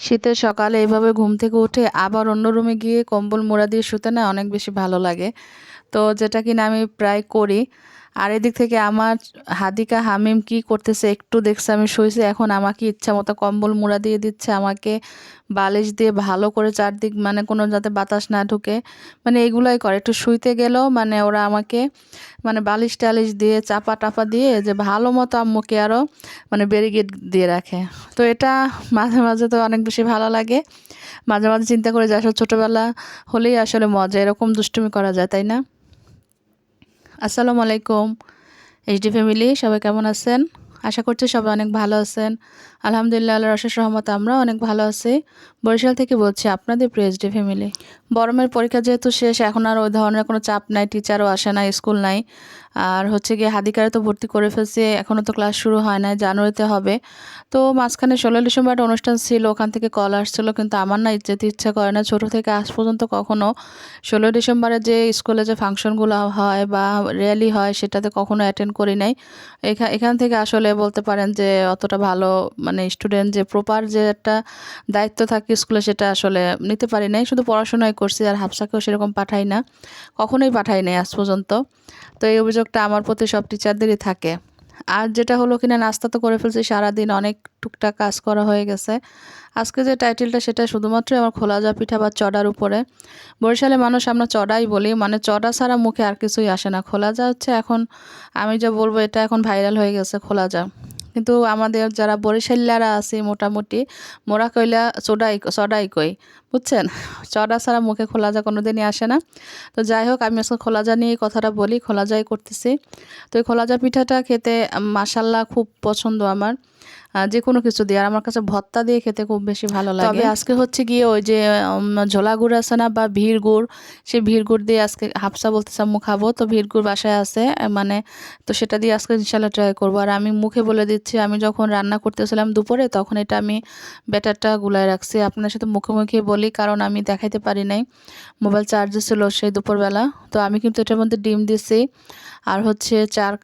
শীতের সকালে এভাবে ঘুম থেকে উঠে আবার অন্য রুমে গিয়ে কম্বল মোড়া দিয়ে শুতে না অনেক বেশি ভালো লাগে। তো যেটা কিনা আমি প্রায় করি। আর এদিক থেকে আমার হাদিকা হামিম কি করতেছে একটু দেখছে, আমি শুয়েছি এখন আমাকে ইচ্ছা মতো কম্বল মুড়া দিয়ে দিচ্ছে, আমাকে বালিশ দিয়ে ভালো করে চারদিক মানে কোনো যাতে বাতাস না ঢুকে। মানে এগুলাই করে। একটু শুইতে গেলেও মানে ওরা আমাকে মানে বালিশ টালিশ দিয়ে, চাপা টাপা দিয়ে যে ভালো মতো আম্মুকে আরও মানে ব্যারিকেড দিয়ে রাখে। তো এটা মাঝে মাঝে তো অনেক বেশি ভালো লাগে। মাঝে মাঝে চিন্তা করে যে আসলে ছোটোবেলা হলেই আসলে মজা। এরকম দুষ্টুমি করা যায়, তাই না? আসসালামু আলাইকুম। এইচডি ফ্যামিলি সবাই কেমন আছেন? আশা করছি সবাই অনেক ভালো আছেন। আলহামদুলিল্লাহ, আল্লাহর অশেষ রহমত আমরা অনেক ভালো আছি। বরিশাল থেকে বলছি, আপনাদের এইচডি ফ্যামিলি। বরমের পরীক্ষা যেহেতু শেষ, এখন আর ওই ধরনের কোনো চাপ নাই, টিচারও আসে না স্কুল নাই। আর হচ্ছে গিয়ে হাদিকারে তো ভর্তি করে ফেলছে, এখনও তো ক্লাস শুরু হয় নাই, জানুয়ারিতে হবে। তো মাঝখানে ষোলো ডিসেম্বর একটা অনুষ্ঠান ছিল, ওখান থেকে কল আসছিল, কিন্তু আমার না যেতে ইচ্ছা করে না। ছোটো থেকে আজ পর্যন্ত কখনো ষোলো ডিসেম্বরে যে স্কুলে যে ফাংশনগুলো হয় বা র্যালি হয়, সেটাতে কখনো অ্যাটেন্ড করি নাই। এখান থেকে আসলে বলতে পারেন যে অতটা ভালো মানে স্টুডেন্ট যে প্রপার যে একটা দায়িত্ব থাকে স্কুলে সেটা আসলে নিতে পারি নাই। শুধু পড়াশোনাই করছি আর হাফসাকেও সেরকম পাঠাই না। কখনোই পাঠাই নাই আজ পর্যন্ত। তো এই অভিযোগটা আমার প্রতি সব টিচারদেরই থাকে। আর যেটা হলো কিনা নাস্তা তো করে ফেলছি, সারাদিন অনেক টুকটাক কাজ করা হয়ে গেছে। আজকে যে টাইটেলটা সেটা শুধুমাত্র আমার খোলা যা পিঠা বা চড়ার উপরে। বরিশালে মানুষ আমরা চড়াই বলি মানে চড়া ছাড়া মুখে আর কিছুই আসে না। খোলা যা হচ্ছে এখন আমি যা বলব এটা এখন ভাইরাল হয়ে গেছে খোলা যা। কিন্তু আমাদের যারা বরিশাল্লারা আছে মোটামুটি, মোরা কইলা চোডাই চড়াই কই, বুঝছেন? চড়া ছাড়া মুখে খোলা যা কোনো দিনই আসে না। তো যাই হোক, আমি আজকে খোলা যা নিয়ে কথাটা বলি খোলা যাই করতেছি। তো এই খোলা যা পিঠাটা খেতে মাসাল্লাহ খুব পছন্দ আমার। যে কোনো কিছু দিয়ে। আর আমার কাছে ভত্তা দিয়ে খেতে খুব বেশি ভালো লাগে। তবে আজকে হচ্ছে গিয়ে ওই যে ঝোলা গুড় আছে না বা ভিড় গুড় সেই ভিড় গুড় দিয়ে আজকে হাফসা বলতেছে আম্মু খাব। তো ভিড় গুড় বাসায় আছে মানে তো সেটা দিয়ে আজকে ইনশাল্লাহ ট্রাই করব। আর আমি মুখে বলে দিচ্ছি আমি যখন রান্না করতেছিলাম দুপুরে তখন এটা আমি ব্যাটারটা গুলায় রাখছি। আপনার সাথে মুখে মুখে বলি কারণ আমি দেখাইতে পারি নাই। মোবাইল চার্জে ছিল সেই দুপুরবেলা। তো আমি কিন্তু এটার মধ্যে ডিম দিছি। আর হচ্ছে চার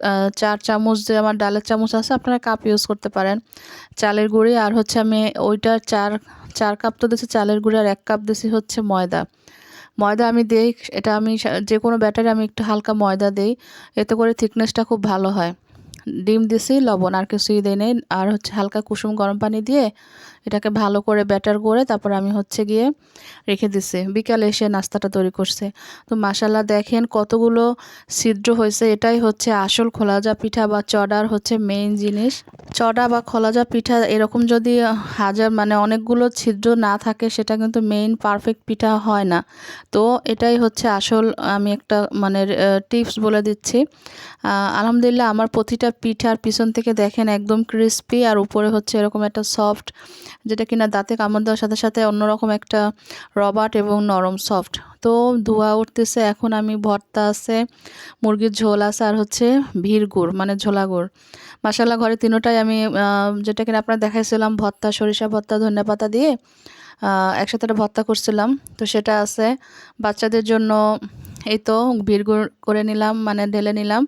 চার চামচ যে আমার ডালের চামচ আছে আপনারা কাপ ইউজ করতে পারেন। চালের গুঁড়ি, আর হচ্ছে আমি ওইটা চার চার কাপ তো দিয়েছি চালের গুঁড়ি, আর এক কাপ দিয়েছি হচ্ছে ময়দা। ময়দা আমি দিই, এটা আমি যে কোনো ব্যাটারে আমি একটু হালকা ময়দা দিই, এতে করে থিকনেসটা খুব ভালো হয়। ডিম দিছি লবণ আর কিছুই দিই নেই, আর হচ্ছে হালকা কুসুম গরম পানি দিয়ে এটাকে ভালো করে ব্যাটার করে তারপর আমি হচ্ছে গিয়ে রেখে দিছি। বিকালে এসে নাস্তাটা তৈরি করছে। তো মাসাল্লাহ দেখেন কতগুলো ছিদ্র হয়েছে। এটাই হচ্ছে আসল খোলাজা পিঠা বা চড়ার হচ্ছে মেইন জিনিস। চড়া বা খোলাজা পিঠা এরকম যদি হাজার মানে অনেকগুলো ছিদ্র না থাকে, সেটা কিন্তু মেইন পারফেক্ট পিঠা হয় না। তো এটাই হচ্ছে আসল আমি একটা মানে টিপস বলে দিচ্ছি। আলহামদুলিল্লাহ আমার প্রতিটা পিঠার পিছন থেকে দেখেন একদম ক্রিস্পি আর উপরে হচ্ছে এরকম একটা সফট যেটা কিনা দাঁতে কামড় দেওয়ার সাথে সাথে অন্যরকম একটা রবার্ট এবং নরম সফট। তো ধোয়া উঠতেছে, এখন আমি ভর্তা আছে, মুরগির ঝোল আছে আর হচ্ছে ভিড় গুড় মানে ঝোলা গুড়। মাসাল্লাহ ঘরে তিনোটাই আমি যেটা কিনা আপনার দেখাইছিলাম, ভর্তা, সরিষা ভর্তা ধনে পাতা দিয়ে একসাথে একটা ভর্তা করছিলাম। তো সেটা আছে। বাচ্চাদের জন্য এই তো ভিড় করে নিলাম মানে ঢেলে নিলাম,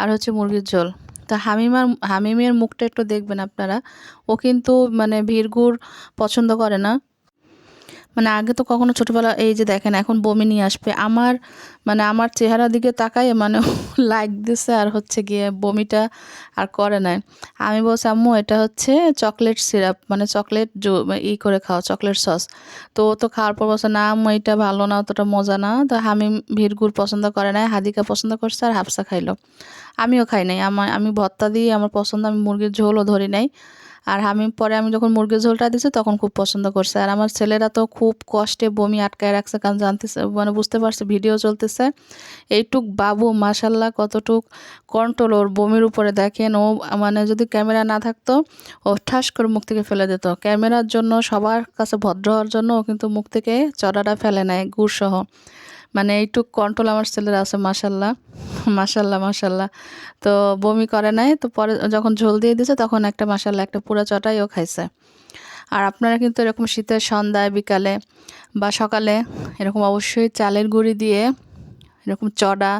আর হচ্ছে মুরগির ঝোল। তা হামিমার হামিমের মুখটা একটু দেখবেন আপনারা। ও কিন্তু মানে ভিড়গুড় পছন্দ করে না। মানে আগে তো কখনো ছোটোবেলা এই যে দেখেন, এখন বমি নিয়ে আসবে। আমার মানে আমার চেহারার দিকে তাকাই মানে লাইক দিছে আর হচ্ছে গিয়ে বমিটা আর করে নাই। আমি বলছি, আম্মু, এটা হচ্ছে চকলেট সিরাপ মানে চকলেট ই করে খাও চকলেট সস তো তো খাওয়ার পর বলছে, না আম্মু, এটা ভালো না, অতটা মজা না। তো আমি ভিড়গুড় পছন্দ করে নাই, হাদিকা পছন্দ করছে আর হাফসা খাইলো। আমিও খাই নাই আমার আমি ভর্তা দিয়ে আমার পছন্দ, আমি মুরগির ঝোলও ধরি নাই। আর আমি পরে আমি যখন মুরগির ঝোলটা দিছি তখন খুব পছন্দ করছে। আর আমার ছেলেরা তো খুব কষ্টে বমি আটকায় রাখছে, কারণ জানতেছে মানে বুঝতে পারছে ভিডিও চলতেছে। এইটুক বাবু মাসাল্লাহ কতটুক কন্ট্রোল ওর বমির উপরে। দেখেন ও মানে যদি ক্যামেরা না থাকতো, ও ঠাস করে মুখ থেকে ফেলে দিত। ক্যামেরার জন্য, সবার কাছে ভদ্র হওয়ার জন্য ও কিন্তু মুখ থেকে চড়াটা ফেলে নেয়, গুড়সহ। মানে এইটুক কন্ট্রোল আমার ছেলের আছে মাসাল্লাহ মাসাল্লাহ মাসাল্লাহ তো বমি করে নাই, তো পরে যখন ঝোল দিয়ে দিয়েছে তখন একটা মাসাল্লাহ একটা পুরো চটাইও খাইছে। আর আপনারা কিন্তু এরকম শীতের সন্ধ্যায়, বিকালে বা সকালে এরকম অবশ্যই চালের গুঁড়ি দিয়ে এরকম চড়া,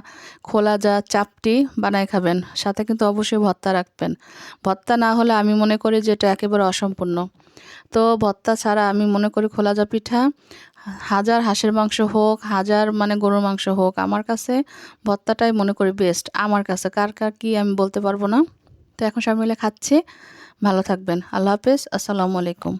খোলা যা চাপটি বানায় খাবেন, সাথে কিন্তু অবশ্যই ভর্তা রাখবেন। ভর্তা না হলে আমি মনে করি যে এটা একেবারে অসম্পূর্ণ। তো ভর্তা ছাড়া আমি মনে করি খোলা যা পিঠা, হাজার হাঁসের মাংস হোক, হাজার মানে গরুর মাংস হোক, আমার কাছে ভর্তাটাই মনে করি বেস্ট আমার কাছে। কার কার কি আমি বলতে পারব না? তো এখন সব মিলে খাচ্ছি। ভালো থাকবেন। আল্লাহ হাফেজ। আসসালামু আলাইকুম।